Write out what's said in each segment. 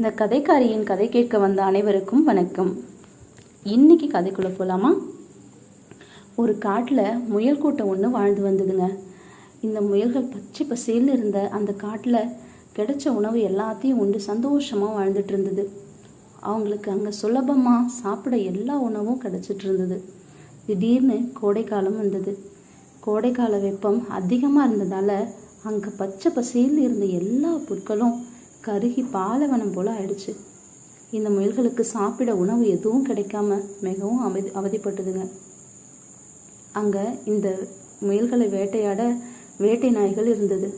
இந்த கதைக்காரியின் கதை கேட்க வந்த அனைவருக்கும் வணக்கம். இன்னைக்கு கதைக்குள்ள போலாமா? ஒரு காட்டில் முயல் கூட்டம் ஒன்று வாழ்ந்து வந்ததுங்க. இந்த முயல்கள் பச்சை பசேல்னு இருந்த அந்த காட்டில் கிடைச்ச உணவு எல்லாத்தையும் உண்டு சந்தோஷமாக வாழ்ந்துட்டு இருந்தது. அவங்களுக்கு அங்கே சுலபமாக சாப்பிட எல்லா உணவும் கிடைச்சிட்டு இருந்தது. திடீர்னு கோடைக்காலம் வந்தது. கோடைக்கால வெப்பம் அதிகமாக இருந்ததால் அங்கே பச்சை பசேல்னு இருந்த எல்லா புற்களும் கருகி பாலைவனம் போல் ஆயிடுச்சு. இந்த முயல்களுக்கு சாப்பிட உணவு எதுவும் கிடைக்காம மிகவும் அவதி அவதிப்பட்டதுங்க. அங்கே இந்த முயல்களை வேட்டையாட வேட்டை நாய்கள் இருந்தது.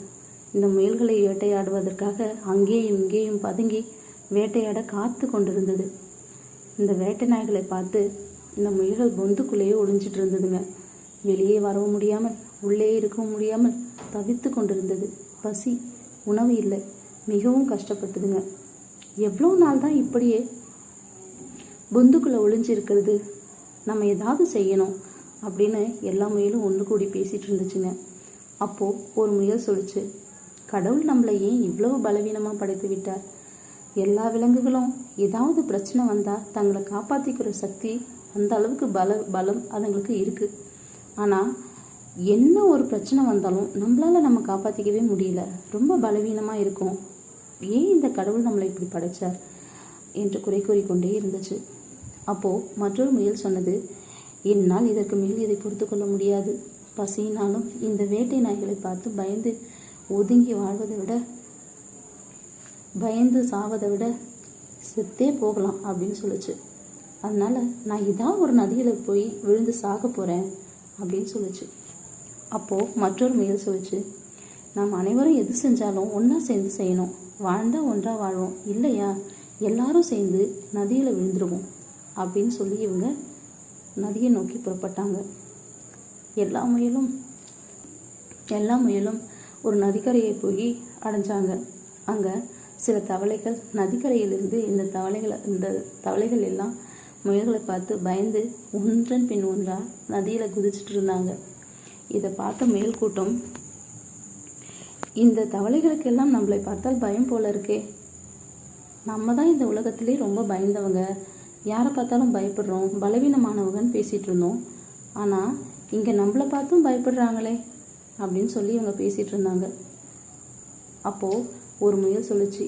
இந்த முயல்களை வேட்டையாடுவதற்காக அங்கேயும் இங்கேயும் பதுங்கி வேட்டையாட காத்து கொண்டிருந்தது. இந்த வேட்டை நாய்களை பார்த்து இந்த முயல்கள் பொந்துக்குள்ளேயே ஒளிஞ்சிட்டு இருந்ததுங்க. வெளியே வரவும் முடியாமல் உள்ளே இருக்கவும் முடியாமல் தவித்து கொண்டிருந்தது. பசி உணவு இல்லை. மிகவும் கஷ்டப்பட்டதுங்க. எவ்வளோ நாள் தான் இப்படியே பொந்துக்குள்ளே ஒளிஞ்சிருக்கிறது? நம்ம ஏதாவது செய்யணும் அப்படின்னு எல்லா முயலும் ஒன்று கூடி பேசிகிட்டு இருந்துச்சுங்க. அப்போது ஒரு முயல் சொல்லிச்சு கடவுள் நம்மளை ஏன் இவ்வளவு பலவீனமாக படைத்து விட்டார்? எல்லா விலங்குகளும் ஏதாவது பிரச்சனை வந்தால் தங்களை காப்பாற்றிக்கிற சக்தி அந்த அளவுக்கு பல பலம் அதுங்களுக்கு இருக்குது ஆனால் என்ன ஒரு பிரச்சனை வந்தாலும் நம்மளால் நம்ம காப்பாற்றிக்கவே முடியல. ரொம்ப பலவீனமாக இருக்கும். ஏன் இந்த கடவுள் நம்மளை இப்படி படைச்சார் என்று குறை கூறிக்கொண்டே இருந்துச்சு. அப்போது மற்றொரு முயல் சொன்னது என்னால் இதற்கு மேல் இதை பொறுத்து கொள்ள முடியாது. பசியினாலும் இந்த வேட்டை நாய்களை பார்த்து பயந்து ஒதுங்கி வாழ்வதை விட பயந்து சாவதை விட செத்தே போகலாம் அப்படின்னு சொல்லுச்சு. அதனால நான் இதான் ஒரு நதியில் போய் விழுந்து சாக போகிறேன் அப்படின்னு சொல்லுச்சு. அப்போது மற்றொரு முயல் சொல்லுச்சு நாம் அனைவரும் எது செஞ்சாலும் ஒன்றா சேர்ந்து செய்யணும். வாழ்ந்தால் ஒன்றா வாழ்வோம். இல்லையா? எல்லாரும் சேர்ந்து நதியில் விழுந்துருவோம். அப்படின்னு சொல்லி இவங்க நதியை நோக்கி புறப்பட்டாங்க. எல்லா முயலும் எல்லா முயலும் ஒரு நதிக்கரையை போய் அடைஞ்சாங்க. அங்கே சில தவளைகள் நதிக்கரையிலிருந்து இந்த தவளைகளை இந்த தவளைகள் எல்லாம் முயல்களை பார்த்து பயந்து ஒன்றன் பின் ஒன்றா நதியில் குதிச்சிட்டு இருந்தாங்க. இதை பார்த்த முயல் கூட்டம் இந்த தவளைகளுக்கெல்லாம் நம்மளை பார்த்தால் பயம் போல இருக்கே. நம்ம தான் இந்த உலகத்திலே ரொம்ப பயந்தவங்க. யாரை பார்த்தாலும் பயப்படுறோம். பலவீனமானவங்கன்னு பேசிகிட்டு இருந்தோம். ஆனால் இங்கே நம்மளை பார்த்தும் பயப்படுறாங்களே அப்படின்னு சொல்லி இவங்க பேசிகிட்டு இருந்தாங்க. அப்போது ஒரு முயல் சொல்லுச்சு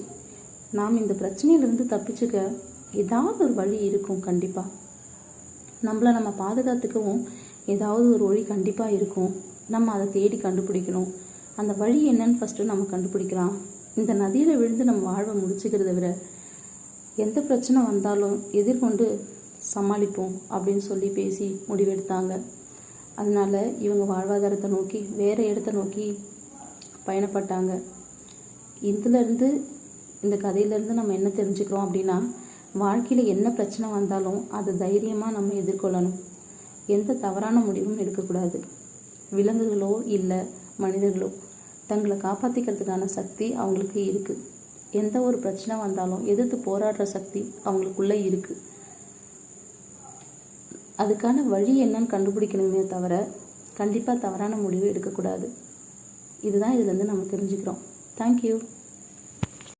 நாம் இந்த பிரச்சனையிலேருந்து தப்பிச்சுக்க ஏதாவது ஒரு வழி இருக்கும் கண்டிப்பாக நம்மளை நம்ம பாதுகாத்துக்கவும் ஏதாவது ஒரு வழி கண்டிப்பாக இருக்கும். நம்ம அதை தேடி கண்டுபிடிக்கணும். அந்த வழி என்னன்னு ஃபஸ்ட்டு நம்ம கண்டுபிடிக்கலாம். இந்த நதியில் விழுந்து நம்ம வாழ்வை முடிச்சுக்கிறத விட எந்த பிரச்சனை வந்தாலும் எதிர்கொண்டு சமாளிப்போம் அப்படின்னு சொல்லி பேசி முடிவெடுத்தாங்க. அதனால் இவங்க வாழ்வாதாரத்தை நோக்கி வேறு இடத்த நோக்கி பயணப்பட்டாங்க. இதுலேருந்து இந்த கதையிலேருந்து நம்ம என்ன தெரிஞ்சுக்கிறோம் அப்படின்னா வாழ்க்கையில் என்ன பிரச்சனை வந்தாலும் அதை தைரியமாக நம்ம எதிர்கொள்ளணும். எந்த தவறான முடிவும் எடுக்கக்கூடாது. விலங்குகளோ இல்லை மனிதர்களோ தங்களை காப்பாற்றிக்கிறதுக்கான சக்தி அவங்களுக்கு இருக்குது எந்த ஒரு பிரச்சனை வந்தாலும் எதிர்த்து போராடுற சக்தி அவங்களுக்குள்ளே இருக்குது அதுக்கான வழி என்னன்னு கண்டுபிடிக்கணுமே தவிர கண்டிப்பாக தவறான முடிவு எடுக்கக்கூடாது. இதுதான் இதுலேருந்து நம்ம தெரிஞ்சுக்கிறோம். தேங்க்யூ